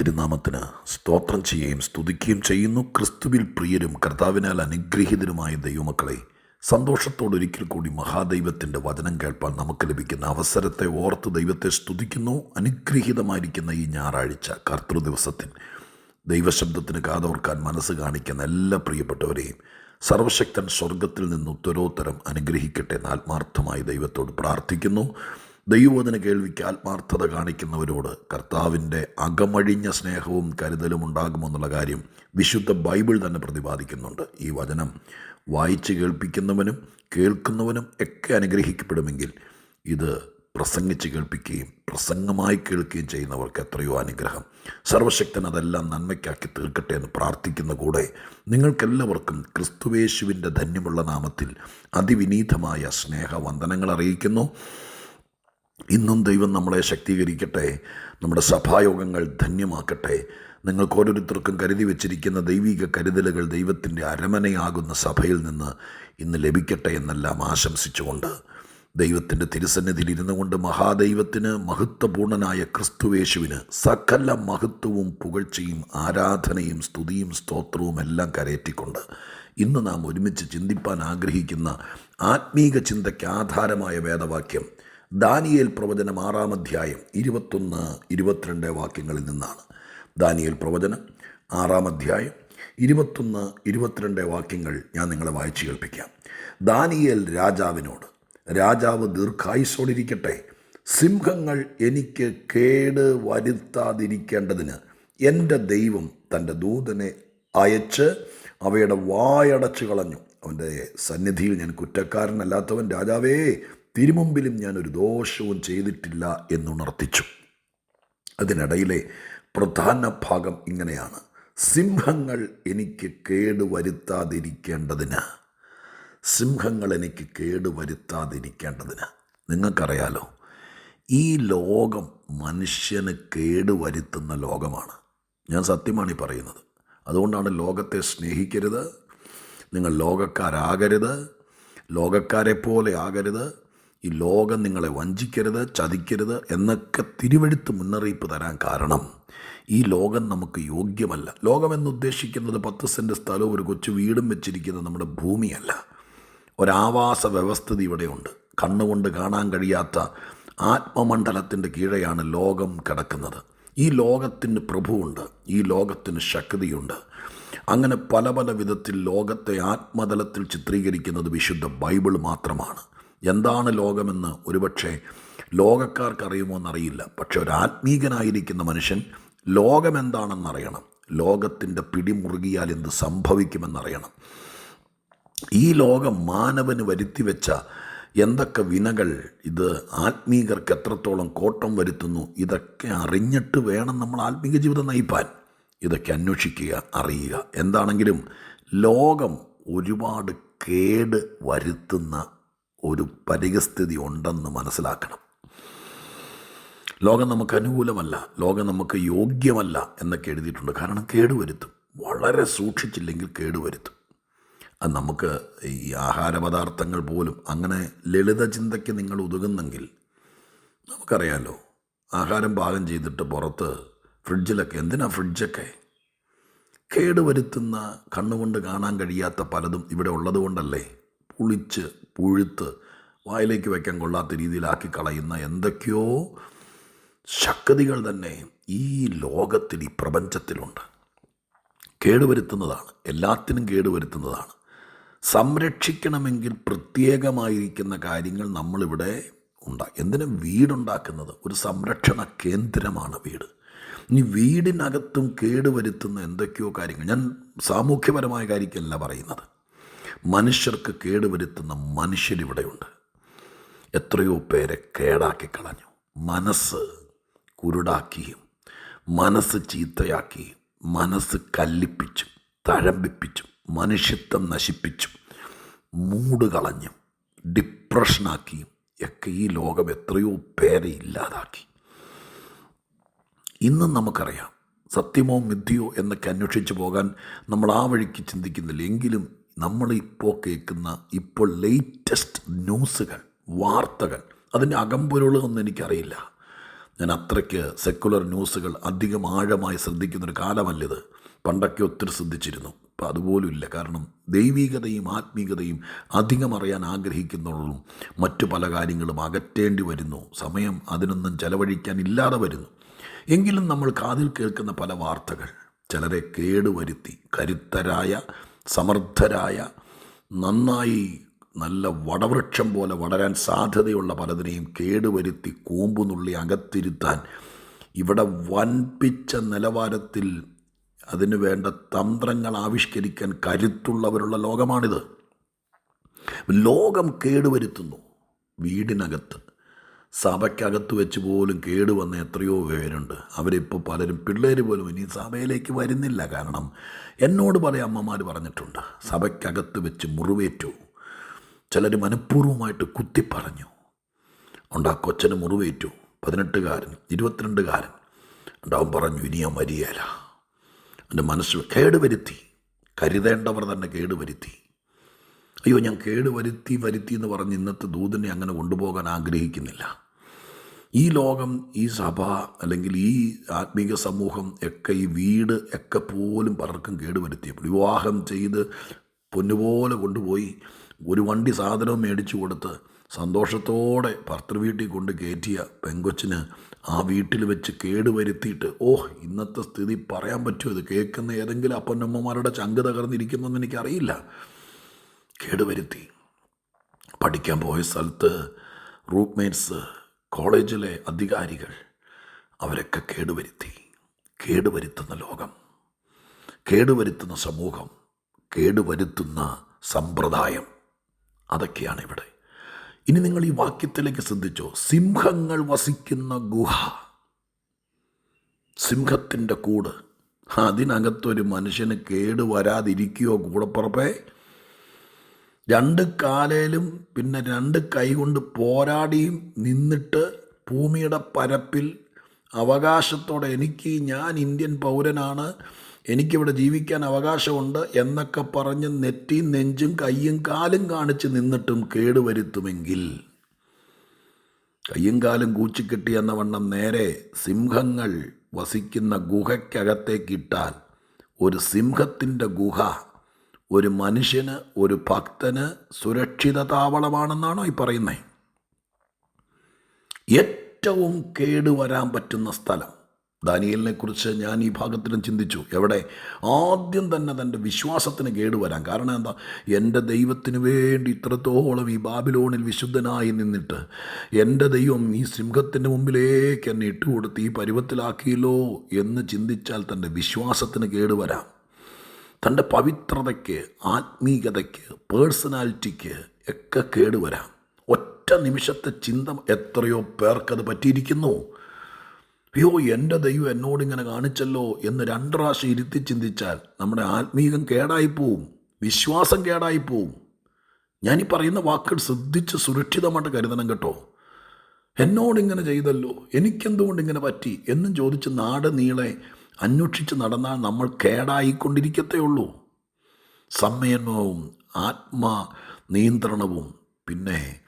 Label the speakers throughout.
Speaker 1: തിരുനാമത്തിന് സ്തോത്രം ചെയ്യുകയും സ്തുതിക്കുകയും ചെയ്യുന്നു. ക്രിസ്തുവിൽ പ്രിയരും കർത്താവിനാൽ അനുഗ്രഹീതരുമായ ദൈവമക്കളെ സന്തോഷത്തോടൊരിക്കൽ കൂടി മഹാദൈവത്തിന്റെ വചനം കേൾപ്പാൻ നമുക്ക് ലഭിക്കുന്ന അവസരത്തെ ഓർത്ത് ദൈവത്തെ സ്തുതിക്കുന്നു. അനുഗ്രഹീതമായിരിക്കുന്ന ഈ ഞായറാഴ്ച കർത്തൃ ദിവസത്തിൽ ദൈവശബ്ദത്തിന് കാതോർക്കാൻ മനസ്സ് കാണിക്കുന്ന എല്ലാ പ്രിയപ്പെട്ടവരെയും സർവശക്തൻ സ്വർഗത്തിൽ നിന്ന് ഉത്തരോത്തരം അനുഗ്രഹിക്കട്ടെ എന്ന് ആത്മാർത്ഥമായി ദൈവത്തോട് പ്രാർത്ഥിക്കുന്നു. ദൈവവചന കേൾവിക്ക് ആത്മാർത്ഥത കാണിക്കുന്നവരോട് കർത്താവിന്റെ അകമഴിഞ്ഞ സ്നേഹവും കരുതലും ഉണ്ടാകുമെന്നുള്ള കാര്യം വിശുദ്ധ ബൈബിൾ തന്നെ പ്രതിപാദിക്കുന്നുണ്ട്. ഈ വചനം വായിച്ച് കേൾപ്പിക്കുന്നവനും കേൾക്കുന്നവനും ഒക്കെ അനുഗ്രഹിക്കപ്പെടുമെങ്കിൽ ഇത് പ്രസംഗിച്ച് കേൾപ്പിക്കുകയും പ്രസംഗമായി കേൾക്കുകയും ചെയ്യുന്നവർക്ക് എത്രയോ അനുഗ്രഹം. സർവശക്തൻ അതെല്ലാം നന്മയ്ക്കാക്കി തീർക്കട്ടെ എന്ന് പ്രാർത്ഥിക്കുന്ന കൂടെ നിങ്ങൾക്കെല്ലാവർക്കും ക്രിസ്തുവേശുവിന്റെ ധന്യമുള്ള നാമത്തിൽ അതിവിനീതമായ സ്നേഹവന്ദനങ്ങൾ അറിയിക്കുന്നു. ഇന്നും ദൈവം നമ്മളെ ശക്തീകരിക്കട്ടെ നമ്മുടെ സഭായോഗങ്ങൾ ധന്യമാക്കട്ടെ. നിങ്ങൾക്ക് ഓരോരുത്തർക്കും കരുതി വച്ചിരിക്കുന്ന ദൈവിക കരുതലുകൾ ദൈവത്തിന്റെ അരമനയാകുന്ന സഭയിൽ നിന്ന് ഇന്ന് ലഭിക്കട്ടെ എന്നെല്ലാം ആശംസിച്ചുകൊണ്ട് ദൈവത്തിന്റെ തിരുസന്നിധിയിൽ ഇരുന്നു കൊണ്ട് മഹാദൈവത്തിന് മഹത്വപൂർണനായ ക്രിസ്തുവേശുവിന് സകല മഹത്വവും പുകഴ്ചയും ആരാധനയും സ്തുതിയും സ്തോത്രവും എല്ലാം കരയറ്റിക്കൊണ്ട് ഇന്ന് നാം ഒരുമിച്ച് ചിന്തിപ്പാൻ ആഗ്രഹിക്കുന്ന ആത്മീക ചിന്തയ്ക്ക് ആധാരമായ വേദവാക്യം ദാനിയേൽ പ്രവചനം ആറാം അധ്യായം ഇരുപത്തൊന്ന് ഇരുപത്തിരണ്ട് വാക്യങ്ങളിൽ നിന്നാണ്. ദാനിയേൽ പ്രവചനം ആറാം അധ്യായം ഇരുപത്തൊന്ന് ഇരുപത്തിരണ്ട് വാക്യങ്ങൾ ഞാൻ നിങ്ങളെ വായിച്ചു കേൾപ്പിക്കാം. ദാനിയേൽ രാജാവിനോട് രാജാവ് ദീർഘായുസോടിരിക്കട്ടെ സിംഹങ്ങൾ എനിക്ക് കേട് വരുത്താതിരിക്കേണ്ടതിന് എന്റെ ദൈവം തന്റെ ദൂതനെ അയച്ച് അവയുടെ വായടച്ചു കളഞ്ഞു അവന്റെ സന്നിധിയിൽ ഞാൻ കുറ്റക്കാരനല്ലാത്തവൻ രാജാവേ തിരുമുമ്പിലും ഞാൻ ഒരു ദോഷവും ചെയ്തിട്ടില്ല എന്നുണർത്തിച്ചു. അതിനിടയിലെ പ്രധാന ഭാഗം ഇങ്ങനെയാണ്. സിംഹങ്ങൾ എനിക്ക് കേടുവരുത്താതിരിക്കേണ്ടതിന്. സിംഹങ്ങൾ എനിക്ക് കേടുവരുത്താതിരിക്കേണ്ടതിന്. നിങ്ങൾക്കറിയാലോ ഈ ലോകം മനുഷ്യന് കേടുവരുത്തുന്ന ലോകമാണ്. ഞാൻ സത്യമാണ് ഈ പറയുന്നത്. അതുകൊണ്ടാണ് ലോകത്തെ സ്നേഹിക്കരുത്. നിങ്ങൾ ലോകക്കാരാകരുത്. ലോകക്കാരെ പോലെ ആകരുത്. ഈ ലോകം നിങ്ങളെ വഞ്ചിക്കരുത് ചതിക്കരുത് എന്നൊക്കെ തിരുവെടുത്ത് മുന്നറിയിപ്പ് തരാൻ കാരണം ഈ ലോകം നമുക്ക് യോഗ്യമല്ല. ലോകമെന്നുദ്ദേശിക്കുന്നത് പത്ത് സെന്റ് സ്ഥലവും ഒരു കൊച്ചു വീടും വെച്ചിരിക്കുന്ന നമ്മുടെ ഭൂമിയല്ല. ഒരാവാസ വ്യവസ്ഥിതി ഇവിടെയുണ്ട്. കണ്ണുകൊണ്ട് കാണാൻ കഴിയാത്ത ആത്മമണ്ഡലത്തിന്റെ കീഴെയാണ് ലോകം കിടക്കുന്നത്. ഈ ലോകത്തിന് പ്രഭുവുണ്ട്. ഈ ലോകത്തിന് ശക്തിയുണ്ട്. അങ്ങനെ പല പല വിധത്തിൽ ലോകത്തെ ആത്മതലത്തിൽ ചിത്രീകരിക്കുന്നത് വിശുദ്ധ ബൈബിൾ മാത്രമാണ്. എന്താണ് ലോകമെന്ന് ഒരുപക്ഷെ ലോകക്കാർക്കറിയുമോ എന്നറിയില്ല. പക്ഷെ ഒരു ആത്മീകനായിരിക്കുന്ന മനുഷ്യൻ ലോകമെന്താണെന്നറിയണം. ലോകത്തിന്റെ പിടിമുറുകിയാൽ എന്ത് സംഭവിക്കുമെന്നറിയണം. ഈ ലോകം മാനവന് വരുത്തിവെച്ച എന്തൊക്കെ വിനകൾ ഇത് ആത്മീകർക്ക് എത്രത്തോളം കോട്ടം വരുത്തുന്നു ഇതൊക്കെ അറിഞ്ഞിട്ട് വേണം നമ്മൾ ആത്മീക ജീവിതം നയിപ്പാൻ. ഇതൊക്കെ അന്വേഷിക്കുക അറിയുക. എന്താണെങ്കിലും ലോകം ഒരുപാട് കേട് വരുത്തുന്ന ഒരു പരിഗസ്ഥിതി ഉണ്ടെന്ന് മനസ്സിലാക്കണം. ലോകം നമുക്ക് അനുകൂലമല്ല ലോകം നമുക്ക് യോഗ്യമല്ല എന്നൊക്കെ എഴുതിയിട്ടുണ്ട്. കാരണം കേടുവരുത്തും. വളരെ സൂക്ഷിച്ചില്ലെങ്കിൽ കേടുവരുത്തും. അത് നമുക്ക് ഈ ആഹാരപദാർത്ഥങ്ങൾ പോലും അങ്ങനെ ലളിത ചിന്തയ്ക്ക് നിങ്ങൾ ഒതുങ്ങുന്നെങ്കിൽ നമുക്കറിയാമല്ലോ ആഹാരം പാകം ചെയ്തിട്ട് പുറത്ത് ഫ്രിഡ്ജിലൊക്കെ എന്തിനാ ഫ്രിഡ്ജൊക്കെ? കേടുവരുത്തുന്ന കണ്ണുകൊണ്ട് കാണാൻ കഴിയാത്ത പലതും ഇവിടെ ഉള്ളതുകൊണ്ടല്ലേ? പുളിച്ച് പുഴുത്ത് വായിലേക്ക് വയ്ക്കാൻ കൊള്ളാത്ത രീതിയിലാക്കി കളയുന്ന എന്തൊക്കെയോ ശക്തികൾ തന്നെ ഈ ലോകത്തിൽ ഈ പ്രപഞ്ചത്തിലുണ്ട്. കേടുവരുത്തുന്നതാണ്. എല്ലാത്തിനും കേടുവരുത്തുന്നതാണ്. സംരക്ഷിക്കണമെങ്കിൽ പ്രത്യേകമായിരിക്കുന്ന കാര്യങ്ങൾ നമ്മളിവിടെ ഉണ്ടാ എന്തിനും വീടുണ്ടാക്കുന്നത്? ഒരു സംരക്ഷണ കേന്ദ്രമാണ് വീട്. ഇനി വീടിനകത്തും കേടുവരുത്തുന്ന എന്തൊക്കെയോ കാര്യങ്ങൾ. ഞാൻ സാമൂഹ്യപരമായ കാര്യമല്ല പറയുന്നത്. മനുഷ്യർക്ക് കേടുവരുത്തുന്ന മനുഷ്യരിവിടെയുണ്ട്. എത്രയോ പേരെ കേടാക്കി കളഞ്ഞു. മനസ്സ് കുരുടാക്കിയും മനസ്സ് ചീത്തയാക്കിയും മനസ്സ് കല്ലിപ്പിച്ചും തഴമ്പിപ്പിച്ചും മനുഷ്യത്വം നശിപ്പിച്ചും മൂട് കളഞ്ഞും ഡിപ്രഷനാക്കിയും ഒക്കെ ഈ ലോകം എത്രയോ പേരെ ഇല്ലാതാക്കി. ഇന്നും നമുക്കറിയാം സത്യമോ മിഥ്യയോ എന്നൊക്കെ അന്വേഷിച്ച് പോകാൻ നമ്മൾ ആ വഴിക്ക് ചിന്തിക്കുന്നില്ല. എങ്കിലും നമ്മളിപ്പോൾ കേൾക്കുന്ന ഇപ്പോൾ ലേറ്റസ്റ്റ് ന്യൂസുകൾ വാർത്തകൾ അതിന്റെ അകമ്പൊരുളൊന്നും എനിക്കറിയില്ല. ഞാൻ അത്രയ്ക്ക് സെക്കുലർ ന്യൂസുകൾ അധികം ആഴമായി ശ്രദ്ധിക്കുന്നൊരു കാലമല്ലിത്. പണ്ടൊക്കെ ഒത്തിരി ശ്രദ്ധിച്ചിരുന്നു. ഇപ്പം അതുപോലുമില്ല. കാരണം ദൈവികതയും ആത്മീകതയും അധികം അറിയാൻ ആഗ്രഹിക്കുന്നുള്ളൂ മറ്റു പല കാര്യങ്ങളും അകറ്റേണ്ടി വരുന്നു. സമയം അതിനൊന്നും ചെലവഴിക്കാൻ ഇല്ലാതെ വരുന്നു. എങ്കിലും നമ്മൾ കാതിൽ കേൾക്കുന്ന പല വാർത്തകൾ ചിലരെ കേടുവരുത്തി കരുത്തരായ സമർത്ഥരായ നന്നായി നല്ല വടവൃക്ഷം പോലെ വളരാൻ സാധ്യതയുള്ള പലതിനെയും കേടുവരുത്തി കൂമ്പുനുള്ളി അകത്തിരുത്താൻ ഇവിടെ വൻപിച്ച നിലവാരത്തിൽ അതിനു വേണ്ട തന്ത്രങ്ങൾ ആവിഷ്കരിക്കാൻ കരുത്തുള്ളവരുള്ള ലോകമാണിത്. ലോകം കേടുവരുത്തുന്നു വീടിനകത്ത്. സഭയ്ക്കകത്ത് വെച്ച് പോലും കേടുവന്ന എത്രയോ പേരുണ്ട്. അവരിപ്പോൾ പലരും പിള്ളേർ പോലും ഇനി സഭയിലേക്ക് വരുന്നില്ല. കാരണം എന്നോട് പല അമ്മമാർ പറഞ്ഞിട്ടുണ്ട്. സഭയ്ക്കകത്ത് വെച്ച് മുറിവേറ്റു. ചിലർ മനഃപൂർവമായിട്ട് കുത്തിപ്പറഞ്ഞു ഉണ്ട് ആ കൊച്ചന് മുറിവേറ്റു? പതിനെട്ടുകാരൻ ഇരുപത്തിരണ്ടുകാരൻ. ഉണ്ടാവും പറഞ്ഞു ഇനി ഞാൻ വരികയില്ല എന്റെ മനസ്സ് കേടുവരുത്തി. കരുതേണ്ടവർ തന്നെ കേടുവരുത്തി. അയ്യോ ഞാൻ കേടുവരുത്തി വരുത്തി എന്ന് പറഞ്ഞ് ഇന്നത്തെ ദൂതനെ അങ്ങനെ കൊണ്ടുപോകാൻ ആഗ്രഹിക്കുന്നില്ല. ഈ ലോകം ഈ സഭ അല്ലെങ്കിൽ ഈ ആത്മീക സമൂഹം ഒക്കെ ഈ വീട് ഒക്കെ പോലും പലർക്കും കേടുവരുത്തിയപ്പോൾ വിവാഹം ചെയ്ത് പൊന്നുപോലെ കൊണ്ടുപോയി ഒരു വണ്ടി സാധനവും മേടിച്ചു കൊടുത്ത് സന്തോഷത്തോടെ ഭർത്തൃ വീട്ടിൽ കൊണ്ട് കയറ്റിയ പെങ്കൊച്ചിന് ആ വീട്ടിൽ വെച്ച് കേടുവരുത്തിയിട്ട് ഓഹ് ഇന്നത്തെ സ്ഥിതി പറയാൻ പറ്റുമോ? ഇത് കേൾക്കുന്ന ഏതെങ്കിലും അപ്പനമ്മമാരുടെ ചങ്ക് തകർന്നിരിക്കുന്നെന്ന് എനിക്കറിയില്ല. കേടുവരുത്തി. പഠിക്കാൻ പോയ സ്ഥലത്ത് റൂട്ട്മേറ്റ്സ് കോളേജിലെ അധികാരികൾ അവരൊക്കെ കേടുവരുത്തി. കേടുവരുത്തുന്ന ലോകം കേടുവരുത്തുന്ന സമൂഹം കേടുവരുത്തുന്ന സമ്പ്രദായം. അതൊക്കെയാണ് ഇവിടെ. ഇനി നിങ്ങൾ ഈ വാക്യത്തിലേക്ക് ശ്രദ്ധിച്ചോ? സിംഹങ്ങൾ വസിക്കുന്ന ഗുഹ. സിംഹത്തിന്റെ കൂട്. അതിനകത്തൊരു മനുഷ്യന് കേടുവരാതിരിക്കുകയോ കൂടപ്പുറപ്പേ? രണ്ട് കാലയിലും പിന്നെ രണ്ട് കൈകൊണ്ട് പോരാടിയും നിന്നിട്ട് ഭൂമിയുടെ പരപ്പിൽ അവകാശത്തോടെ എനിക്ക് ഞാൻ ഇന്ത്യൻ പൗരനാണ് എനിക്കിവിടെ ജീവിക്കാൻ അവകാശമുണ്ട് എന്നൊക്കെ പറഞ്ഞ് നെറ്റിയും നെഞ്ചും കയ്യും കാലും കാണിച്ച് നിന്നിട്ടും കേടുവരുത്തുമെങ്കിൽ. കയ്യും കാലും കൂച്ചിക്കെട്ടി എന്ന വണ്ണം നേരെ സിംഹങ്ങൾ വസിക്കുന്ന ഗുഹയ്ക്കകത്തേക്കിട്ടാൽ ഒരു സിംഹത്തിന്റെ ഗുഹ ഒരു മനുഷ്യന് ഒരു ഭക്തന് സുരക്ഷിത താവളമാണെന്നാണോ ഈ പറയുന്നത് ഏറ്റവും കേടുവരാൻ പറ്റുന്ന സ്ഥലം. ദാനിയലിനെ കുറിച്ച് ഞാൻ ഈ ഭാഗത്തിലും ചിന്തിച്ചു. എവിടെ? ആദ്യം തന്നെ തന്റെ വിശ്വാസത്തിന് കേടുവരാൻ കാരണം എന്താ? എന്റെ ദൈവത്തിന് വേണ്ടി ഇത്രത്തോളം ഈ ബാബിലോണിൽ വിശുദ്ധനായി നിന്നിട്ട് എന്റെ ദൈവം ഈ സിംഹത്തിന്റെ മുമ്പിലേക്ക് എന്നെ ഇട്ടുകൊടുത്ത് ഈ പരുവത്തിലാക്കിയല്ലോ എന്ന് ചിന്തിച്ചാൽ തന്റെ വിശ്വാസത്തിന് കേടുവരാം തന്റെ പവിത്രതയ്ക്ക് ആത്മീയതയ്ക്ക് പേഴ്സണാലിറ്റിക്ക് ഒക്കെ കേടുവരാം ഒറ്റ നിമിഷത്തെ ചിന്ത എത്രയോ പേർക്കത് പറ്റിയിരിക്കുന്നു. അയ്യോ എന്റെ ദൈവം എന്നോട് ഇങ്ങനെ കാണിച്ചല്ലോ എന്ന് രണ്ട് പ്രാവശ്യം ഇരുത്തി ചിന്തിച്ചാൽ നമ്മുടെ ആത്മീകം കേടായിപ്പോവും വിശ്വാസം കേടായിപ്പോവും ഞാൻ ഈ പറയുന്ന വാക്കുകൾ ശ്രദ്ധിച്ച് സുരക്ഷിതമായിട്ട് കരുതണം കേട്ടോ. എന്നോടിങ്ങനെ ചെയ്തല്ലോ എനിക്കെന്തുകൊണ്ട് ഇങ്ങനെ പറ്റി എന്നും ചോദിച്ച് നാട് നീളെ അന്വേഷിച്ച് നടന്നാൽ നമ്മൾ കേടായിക്കൊണ്ടിരിക്കത്തേ ഉള്ളൂ സംയമനവും ആത്മാ നിയന്ത്രണവും പിന്നെ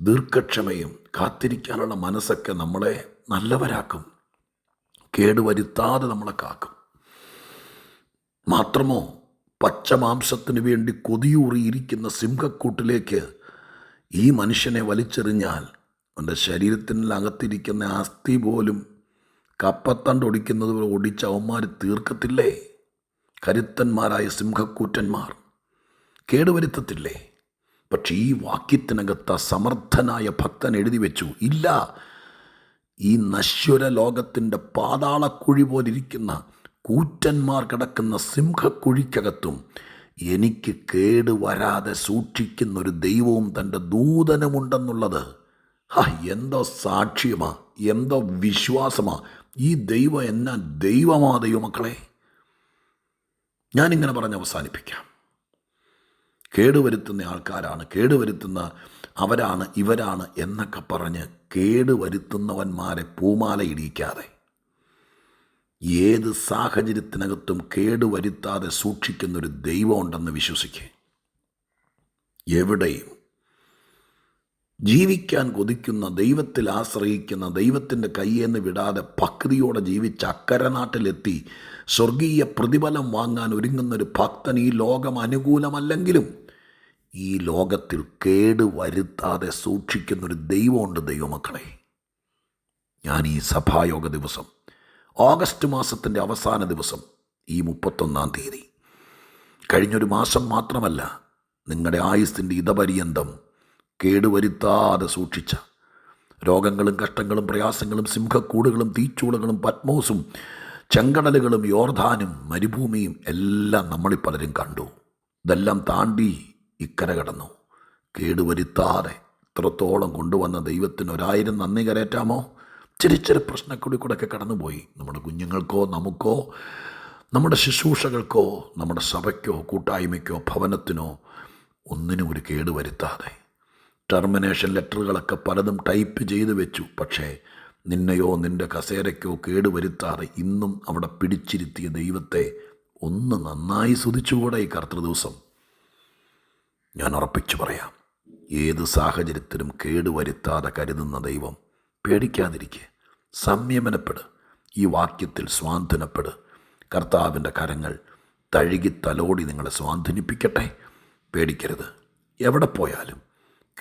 Speaker 1: ദീർഘക്ഷമയും കാത്തിരിക്കാനുള്ള മനസ്സൊക്കെ നമ്മളെ നല്ലവരാക്കും. കേടുവരുത്താതെ നമ്മളെ കാക്കും. മാത്രമോ പച്ചമാംസത്തിന് വേണ്ടി കൊതിയൂറിയിരിക്കുന്ന സിംഹക്കൂട്ടിലേക്ക് ഈ മനുഷ്യനെ വലിച്ചെറിഞ്ഞാൽ അവന്റെ ശരീരത്തിനകത്തിരിക്കുന്ന അസ്ഥി പോലും കപ്പത്തണ്ട് ഒടിക്കുന്നത് പോലെ ഒടിച്ച അവന്മാർ തീർക്കത്തില്ലേ? കരുത്തന്മാരായ സിംഹക്കൂറ്റന്മാർ കേടുവരുത്തത്തില്ലേ? പക്ഷെ ഈ വാക്യത്തിനകത്ത് സമർത്ഥനായ ഭക്തൻ എഴുതി വെച്ചു ഇല്ല ഈ നശ്വര ലോകത്തിന്റെ പാതാളക്കുഴി പോലിരിക്കുന്ന കൂറ്റന്മാർ കിടക്കുന്ന സിംഹക്കുഴിക്കകത്തും എനിക്ക് കേട് വരാതെ സൂക്ഷിക്കുന്ന ഒരു ദൈവവും തന്റെ ദൂതനുമുണ്ടെന്നുള്ളത്. ആ എന്തോ സാക്ഷ്യമാ എന്തോ വിശ്വാസമാ. ഈ ദൈവം എന്നാ ദൈവമാ ദൈവമക്കളെ ഞാനിങ്ങനെ പറഞ്ഞ് അവസാനിപ്പിക്കാം. കേടുവരുത്തുന്ന ആൾക്കാരാണ് കേടുവരുത്തുന്ന അവരാണ് ഇവരാണ് എന്നൊക്കെ പറഞ്ഞ് കേടുവരുത്തുന്നവന്മാരെ പൂമാല ഇടിയിക്കാതെ ഏത് സാഹചര്യത്തിനകത്തും കേടുവരുത്താതെ സൂക്ഷിക്കുന്നൊരു ദൈവമുണ്ടെന്ന് വിശ്വസിക്കേ. എവിടെയും ജീവിക്കാൻ കൊതിക്കുന്ന ദൈവത്തിൽ ആശ്രയിക്കുന്ന ദൈവത്തിന്റെ കയ്യേന്ന് വിടാതെ ഭക്തിയോടെ ജീവിച്ച അക്കരനാട്ടിലെത്തി സ്വർഗീയ പ്രതിഫലം വാങ്ങാൻ ഒരുങ്ങുന്നൊരു ഭക്തൻ ഈ ലോകം അനുകൂലമല്ലെങ്കിലും ഈ ലോകത്തിൽ കേട് വരുത്താതെ സൂക്ഷിക്കുന്നൊരു ദൈവമുണ്ട് ദൈവമക്കളെ. ഞാൻ ഈ സഭായോഗ ദിവസം ഓഗസ്റ്റ് മാസത്തിന്റെ അവസാന ദിവസം ഈ മുപ്പത്തൊന്നാം തീയതി കഴിഞ്ഞൊരു മാസം മാത്രമല്ല നിങ്ങളുടെ ആയുസ്സിന്റെ ഇതപര്യന്തം കേടുവരുത്താതെ സൂക്ഷിച്ച. രോഗങ്ങളും കഷ്ടങ്ങളും പ്രയാസങ്ങളും സിംഹക്കൂടുകളും തീച്ചൂളകളും പത്മോസും ചെങ്കടലുകളും യോർധാനും മരുഭൂമിയും എല്ലാം നമ്മളിൽ പലരും കണ്ടു. ഇതെല്ലാം താണ്ടി ഇക്കര കടന്നു. കേടുവരുത്താതെ ഇത്രത്തോളം കൊണ്ടുവന്ന ദൈവത്തിന് ഒരായിരം നന്ദി കരയറ്റാമോ ചെറിയ പ്രശ്നക്കുടി കൂടെയൊക്കെ കടന്നുപോയി. നമ്മുടെ കുഞ്ഞുങ്ങൾക്കോ നമുക്കോ നമ്മുടെ ശുശ്രൂഷകൾക്കോ നമ്മുടെ സഭയ്ക്കോ കൂട്ടായ്മയ്ക്കോ ഭവനത്തിനോ ഒന്നിനും ഒരു കേട് വരുത്താതെ ടെർമിനേഷൻ ലെറ്ററുകളൊക്കെ പലതും ടൈപ്പ് ചെയ്തു വെച്ചു. പക്ഷേ നിന്നെയോ നിന്റെ കസേരയ്ക്കോ കേടുവരുത്താതെ ഇന്നും അവിടെ പിടിച്ചിരുത്തിയ ദൈവത്തെ ഒന്ന് നന്നായി സ്തുതിച്ചുകൂടെ ഈ കർത്തൃ ദിവസം. ഞാൻ ഉറപ്പിച്ചു പറയാം ഏത് സാഹചര്യത്തിലും കേടുവരുത്താതെ കരുതുന്ന ദൈവം പേടിക്കാതിരിക്കെ സംയമനപ്പെട് ഈ വാക്യത്തിൽ സ്വാന്തനപ്പെട്. കർത്താവിന്റെ കരങ്ങൾ തഴുകി തലോടി നിങ്ങളെ സ്വാന്തനിപ്പിക്കട്ടെ. പേടിക്കരുത് എവിടെ പോയാലും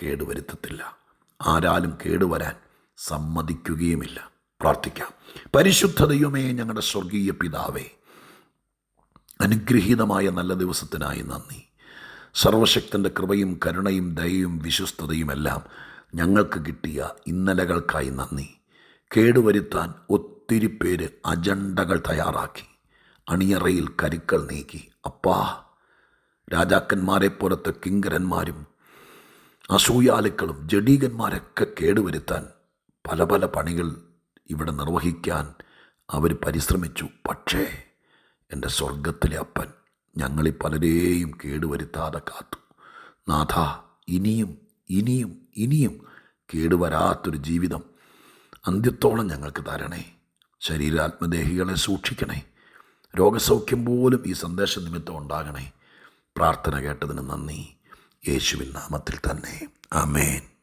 Speaker 1: കേടുവരുത്തത്തില്ല. ആരാലും കേടുവരാൻ സമ്മതിക്കുകയുമില്ല. പ്രാർത്ഥിക്കാം. പരിശുദ്ധ ദൈവമേ ഞങ്ങളുടെ സ്വർഗീയ പിതാവേ അനുഗ്രഹീതമായ നല്ല ദിവസത്തിനായി നന്ദി. സർവശക്തന്റെ കൃപയും കരുണയും ദയയും വിശ്വസ്തതയുമെല്ലാം ഞങ്ങൾക്ക് കിട്ടിയ ഇന്നലകൾക്കായി നന്ദി. കേടുവരുത്താൻ ഒത്തിരി പേര് അജണ്ടകൾ തയ്യാറാക്കി. അണിയറയിൽ കരുക്കൾ നീക്കി. അപ്പാ രാജാക്കന്മാരെ പോലത്തെ കിങ്കരന്മാരും അസൂയാലുക്കളും ജഡീകന്മാരൊക്കെ കേടുവരുത്താൻ പല പല പണികൾ ഇവിടെ നിർവഹിക്കാൻ അവർ പരിശ്രമിച്ചു. പക്ഷേ എന്റെ സ്വർഗത്തിലെ അപ്പൻ ഞങ്ങളിൽ പലരെയും കേടുവരുത്താതെ കാത്തു. നാഥ ഇനിയും ഇനിയും ഇനിയും കേടുവരാത്തൊരു ജീവിതം അന്ത്യത്തോളം ഞങ്ങൾക്ക് തരണേ. ശരീരാത്മദേഹികളെ സൂക്ഷിക്കണേ. രോഗസൗഖ്യം പോലും ഈ സന്ദേശ നിമിത്തം ഉണ്ടാകണേ. പ്രാർത്ഥന കേട്ടതിന് നന്ദി. യേശുവിൻ നാമത്തിൽ തന്നെ. ആമേൻ.